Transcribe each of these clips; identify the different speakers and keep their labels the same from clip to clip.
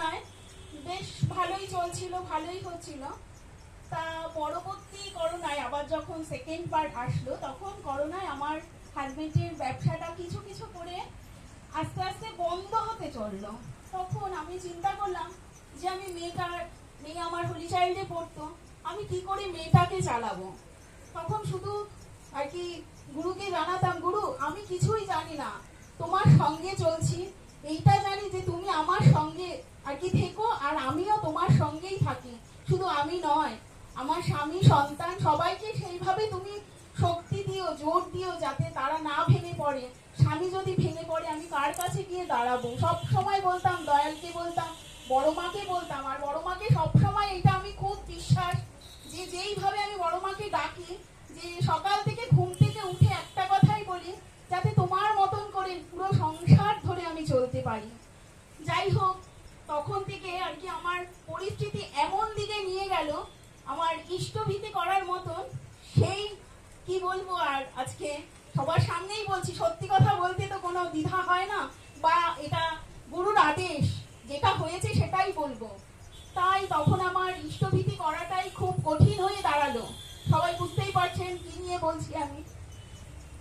Speaker 1: করোনায় বেশ ভালোই চলছিল, ভালোই হচ্ছিল। তা পরবর্তী করোনায় আবার যখন সেকেন্ড পার্ট আসলো, তখন করোনায় আমার হাজবেন্ডের ব্যবসাটা কিছু কিছু করে আস্তে আস্তে বন্ধ হতে চলল। তখন আমি চিন্তা করলাম যে আমি মেয়েটার মেয়ে আমার হোলি চাইল্ডে পড়তো, আমি কি করে মেয়েটাকে চালাবো? তখন শুধু আর কি গুরুকে জানাতাম, গুরু, আমি কিছুই জানি না, তোমার সঙ্গে চলছি, এইটা জানি যে তুমি আমার সঙ্গে আর কি থেকো আর আমিও তোমার সঙ্গেই থাকি আমি নয়, আমার স্বামী সন্তান, সবাইকে সেইভাবে তুমি শক্তি দিও, জোর দিও যাতে তারা না ভেঙে পড়ে। স্বামী যদি ভেঙে পড়ে, আমি কার কাছে গিয়ে দাঁড়াবো? সব সময় বলতাম, দয়ালকে বলতাম বড় মাকে বলতাম, আর বড় মাকে সবসময় এটা আমি খুব বিশ্বাস যে যেইভাবে আমি বড় মাকে ডাকি, যে সকাল থেকে ঘুম থেকে উঠে একটা কথাই বলি, যাতে তোমার মতন করে পুরো সংসার ধরে আমি চলতে পারি। যাই হোক তখন থেকে আর কি আমার পরিস্থিতি এমন দিকে নিয়ে গেল, আমার ইষ্টভীতি করার মতন সেই, কি বলব আর আজকে সবার সামনেই বলছি, সত্যি কথা বলতে তো কোনো দ্বিধা হয় না বা এটা গুরুর আদেশ, যেটা হয়েছে সেটাই বলব। তাই তখন আমার ইষ্টভীতি করাটাই খুব কঠিন হয়ে দাঁড়াল। সবাই বুঝতেই পারছেন কি নিয়ে বলছি আমি।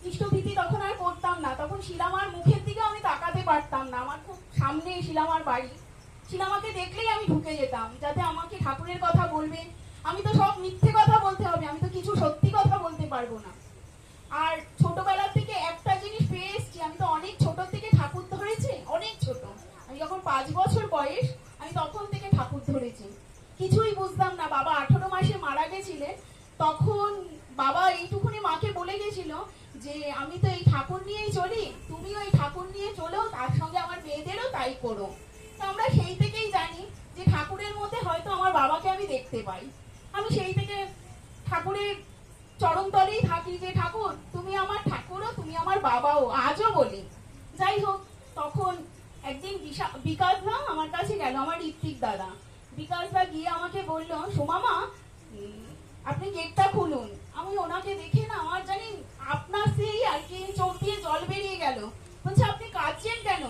Speaker 1: ইষ্টভীতি তখন আর করতাম না, তখন শিলামার মুখের দিকে আমি তাকাতে পারতাম না। আমার খুব সামনে শিলামার বাড়ি। শিলামাকে দেখলেই আমি ঢুকে যেতাম, যাতে আমাকে ঠাকুরের কথা বলবে। আমি তো সব মিথ্যে কথা বলতে হবে, আমি তো কিছু সত্যি কথা বলতে পারব না। আর ছোটবেলা থেকে একটা জিনিস পেয়ে এসছি, আমি তো অনেক ছোট থেকে ঠাকুর ধরেছি, অনেক ছোট। আমি যখন পাঁচ বছর বয়স, আমি তখন থেকে ঠাকুর ধরেছি। কিছুই বুঝতাম না, বাবা আঠারো মাসে মারা গেছিলেন তখন বাবা এইটুকুনি মাকে বলে গেছিল যে, আমি তো এই ঠাকুর নিয়েই চলি, তুমিও এই ঠাকুর নিয়ে চলো, তার সঙ্গে আমার মেয়েদেরও তাই করো। তো আমরা সেই থেকেই জানি যে ঠাকুরের মধ্যে হয়তো আমার বাবাকে আমি দেখতে পাই। আমি সেই থেকে ঠাকুরের চরণতলেই থাকি যে, ঠাকুর, তুমি আমার ঠাকুরও, তুমি আমার বাবাও, আজও বলি। যাই হোক, তখন একদিন বিশা- বিকাশ দা আমার কাছে গেল, আমার ঋত্বিক দাদা। বিকাশ দা গিয়ে আমাকে বলল, সোমামা আপনি গেটটা খুলুন। আমি ওনাকে দেখে না, আমার জানি আপনার সেই আর কি, চোখ দিয়ে জল বেরিয়ে গেল। বলছে, আপনি কাঁদছেন কেন?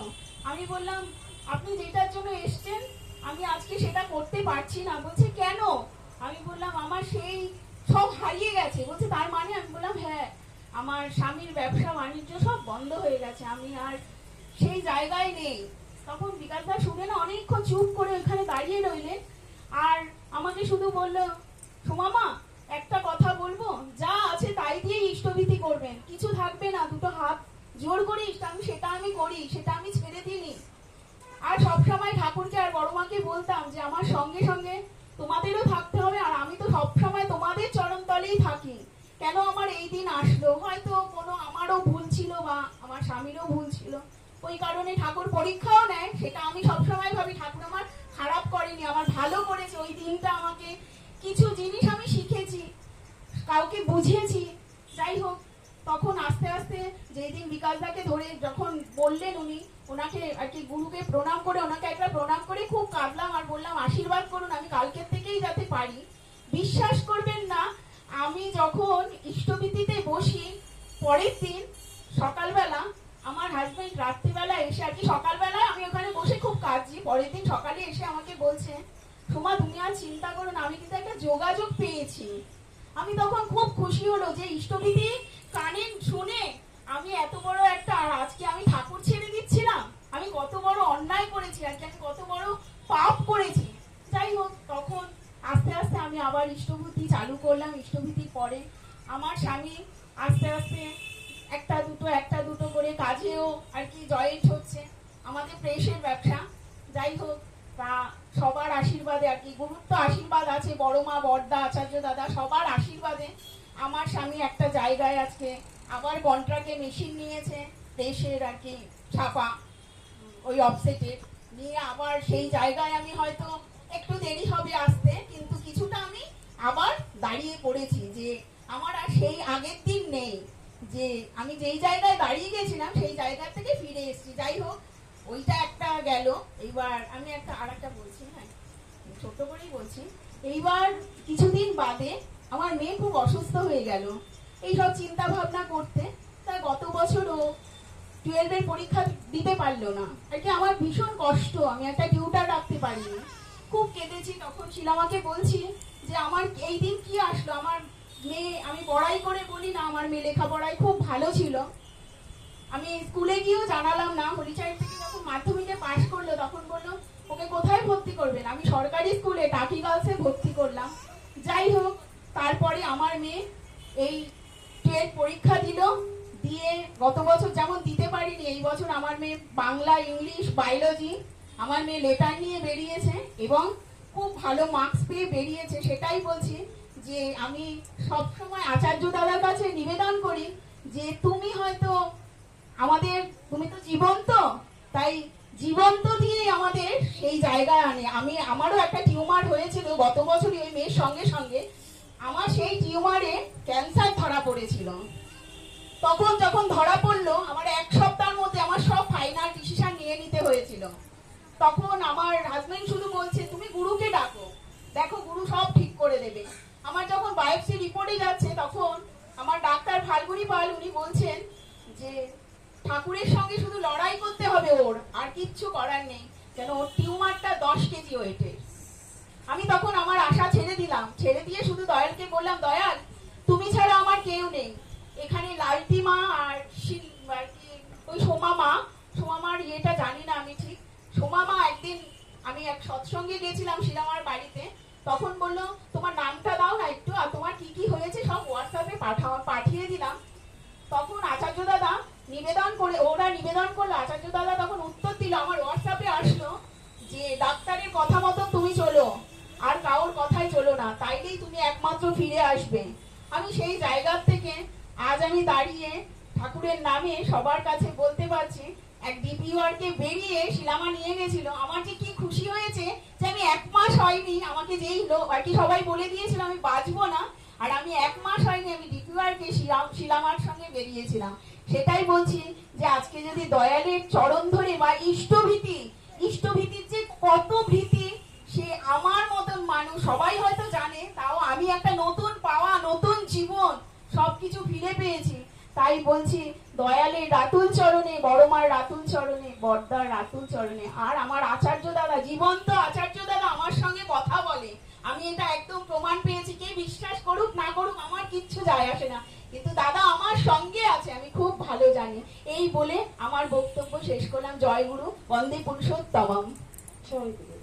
Speaker 1: আমি বললাম আপনি যেটার জন্য এসছেন, আমি আজকে সেটা করতে পারছি না। বলছে, কেন? আমি বললাম, আমার সেই সব হারিয়ে গেছে। বলছে, তার মানে? আমি বললাম হ্যাঁ আমার স্বামীর ব্যবসা বাণিজ্য সব বন্ধ হয়ে গেছে। আমি আর সেই জায়গায় নেই। তখন বিকাশ দা শুনে না অনেকক্ষণ চুপ করে ওইখানে দাঁড়িয়ে রইলেন। আর আমাকে শুধু বলল, সোমামা, একটা কথা বলব? যা আছে তাই দিয়ে ইষ্টভীতি করবেন। কিছু থাকবে না, দুটো হাত জোর করে ইষ্ট আমি সেটা আমি করি, সেটা আমি ছেড়ে দিইনি। আর সবসময় ঠাকুরকে আর বড় মাকে বলতাম যে আমার সঙ্গে সঙ্গে তোমাদেরও থাকতে হবে আর আমি তো সবসময় তোমাদের চরণ তলেই থাকি। কেন আমার এই দিন আসলো? হয়তো কোনো আমারও ভুল ছিল বা আমার স্বামীরও ভুল ছিল। ওই কারণে ঠাকুর পরীক্ষাও নেয়, সেটা আমি সবসময় ভাবি, ঠাকুর আমার খারাপ করেনি, আমার ভালো করেছে, ওই দিনটা আমাকে কিছু জিনিস আমি শিখেছি, কাউকে বুঝিয়েছি। যাই হোক, তখন আস্তে আস্তে যেই দিন বিকাশদাকে ধরে যখন বললেন উনি, ওনাকে আর কি গুরুকে প্রণাম করে, ওনাকে একটা প্রণাম করে খুব কাঁদলাম আর বললাম, আশীর্বাদ করুন, আমি কালকের থেকেই যাতে পারি। বিশ্বাস করবেন না, আমি যখন ইষ্টভীতিতে বসি, পরের দিন সকালবেলা আমার হাজবেন্ড রাত্রিবেলা এসে, আর কি সকালবেলা আমি ওখানে বসে খুব কাঁদছি, পরের দিন সকালে এসে আমাকে বলছে, সোমা, তুমি আর চিন্তা করো না, আমি কিন্তু একটা যোগাযোগ পেয়েছি। আমি তখন খুব খুশি হলো যে ইষ্টভীতি কানে শুনে আমি এত বড় একটা আর আজকে আমি ঠাকুর ছেড়ে দিচ্ছিলাম আমি কত বড় অন্যায় করেছি আর কি আমি কত বড় পাপ করেছি যাই হোক তখন আস্তে আস্তে আমি আবার ইষ্টভূতি চালু করলাম ইষ্টভূতির পরে আমার স্বামী আস্তে আস্তে একটা দুটো একটা দুটো করে কাজেও আর কি জয়েন্ট হচ্ছে। আমাদের প্রেসের ব্যবসা, যাই হোক তা সবার আশীর্বাদে আর কি। গুরুত্ব আশীর্বাদ আছে, বড় মা, বড়দা, আচার্য দাদা, সবার আশীর্বাদে। আমার স্বামী একটা জায়গায় আজকে আবার কন্ট্রাক্টে মেশিন নিয়েছে, দেশের আর কি ছাপা ওই অফসেটের নিয়ে আবার সেই জায়গায় আমি হয়তো একটু দেরি হবে আসতে, কিন্তু কিছুটা আমি আবার দাঁড়িয়ে পড়েছি যে আমার আর সেই আগের দিন নেই। যে আমি যেই জায়গায় দাঁড়িয়ে গেছিলাম, সেই জায়গা থেকে ফিরে এসেছি। যাই হোক, ওইটা একটা গেল। এইবার আমি একটা আর একটা বলছি হ্যাঁ? ছোট করেই বলছি। এইবার কিছুদিন বাদে আমার মেয়ে খুব অসুস্থ হয়ে গেল। এইসব চিন্তা ভাবনা করতে তা গত বছর ও টুয়েলভের পরীক্ষা দিতে পারল না। আর কি আমার ভীষণ কষ্ট, আমি একটা টিউটার রাখতে খুব কেঁদেছি তখন শিলামাকে বলছি যে, আমার এই দিন কি আসলো? আমার মেয়ে, আমি বড়াই করে বলি, না, আমার মেয়ে লেখাপড়ায় খুব ভালো ছিল। আমি স্কুলে গিয়েও জানালাম, না হরিচাইড থেকে যখন মাধ্যমিকে পাশ করল, তখন বলল, ওকে কোথায় ভর্তি করবেন আমি সরকারি স্কুলে টাকি গার্লসে ভর্তি করলাম। যাই হোক, তারপরে আমার মেয়ে এই টুয়েলভ পরীক্ষা দিল। দিয়ে গত বছর যেমন দিতে পারিনি, এই বছর আমার মেয়ে বাংলা, ইংলিশ, বায়োলজি, আমার মেয়ে লেটার নিয়ে বেরিয়েছে এবং খুব ভালো মার্কস পেয়ে বেরিয়েছে, সেটাই বলছি। যে আমি সবসময় আচার্য দাদার কাছে নিবেদন করি যে তুমি হয়তো আমাদের, তুমি তো জীবন্ত, তাই জীবন্ত দিয়ে আমাদের সেই জায়গায় আনে। আমি, আমারও একটা টিউমার হয়েছিল গত বছরই ওই মেয়ের সঙ্গে সঙ্গে। আমার সেই টিউমারে ক্যান্সার ধরা পড়েছিল। তখন যখন ধরা পড়ল, আমার এক সপ্তাহের মধ্যে আমার সব ফাইনাল ডিসিশন নিয়ে নিতে হয়েছিল। তখন আমার হাজবেন্ড শুধু বলছে, তুমি গুরুকে ডাকো। দেখো, গুরু সব ঠিক করে দেবে। আমার যখন বায়োপসি রিপোর্টে যাচ্ছে, তখন আমার ডাক্তার ফাল্গুনি পাল উনি বলছেন যে, ঠাকুরের সঙ্গে শুধু লড়াই করতে হবে ওর, আর কিচ্ছু করার নেই কেন ওর টিউমারটা দশ কেজি ওয়েটের। আমি তখন আমার আশা ছেড়ে দিলাম, ছেড়ে দিয়ে শুধু দয়ালকে বললাম, দয়াল, তুমি ছাড়া আমার কেউ নেই। এখানে লালটি মা আর আর কি, ওই সোমা মা, সোমা মার ইয়েটা জানি না আমি ঠিক। সোমা মা একদিন আমি এক সৎসঙ্গে গেছিলাম শিলামার বাড়িতে, তখন বলল নিবেদন করে, ওরা নিবেদন করল আচার্য দাদা তখন উত্তর দিল, আমার হোয়াটসঅ্যাপে আসলো যে, ডাক্তারের কথা মতো তুমি চলো, আর কারোর কথাই চলো না, তাইলেই তুমি একমাত্র ফিরে আসবে। আমি সেই জায়গার থেকে আজ আমি দাঁড়িয়ে ঠাকুরের নামে সবার কাছে বলতে পারছি, এক ডিপিওয়ারকে বেরিয়ে শিলামা নিয়ে গেছিল। আমার যে কি খুশি হয়েছে যে আমি এক মাস হয়নি, আমাকে যেই লোক, আর কি সবাই বলে দিয়েছিল, আমি বাঁচবো না, আর আমি এক মাস হয়নি আমি ডিপিওয়ারকে শিলামার সঙ্গে বেরিয়েছিলাম। সেটাই বলছি যে আজকে যদি দয়ালের চরণ ধরে বা ইষ্টভীতি, ইষ্টভীতির যে কত ভীতি, সে আমার মতন মানুষ, সবাই হয়তো জানে, তাও আমি একটা নতুন পাওয়া, নতুন জীবন, সবকিছু ফিরে পেয়েছি। তাই বলছি, দয়ালের রাতুল চরণে, বড় মার রাতুল চরণে, বর্দার রাতুল চরণে। আর আমার আচার্য দাদা, জীবন্ত আচার্য দাদা আমার সঙ্গে কথা বলে। আমি এটা একদম প্রমাণ পেয়েছি, কে বিশ্বাস করুক না করুক, আমার কিচ্ছু যায় আসে না কিন্তু দাদা আমার সঙ্গে আছে আমি খুব ভালো জানি। এই বলে আমার বক্তব্য শেষ করলাম। জয়গুরু বন্দে পুরুষোত্তম
Speaker 2: জয় গুরু।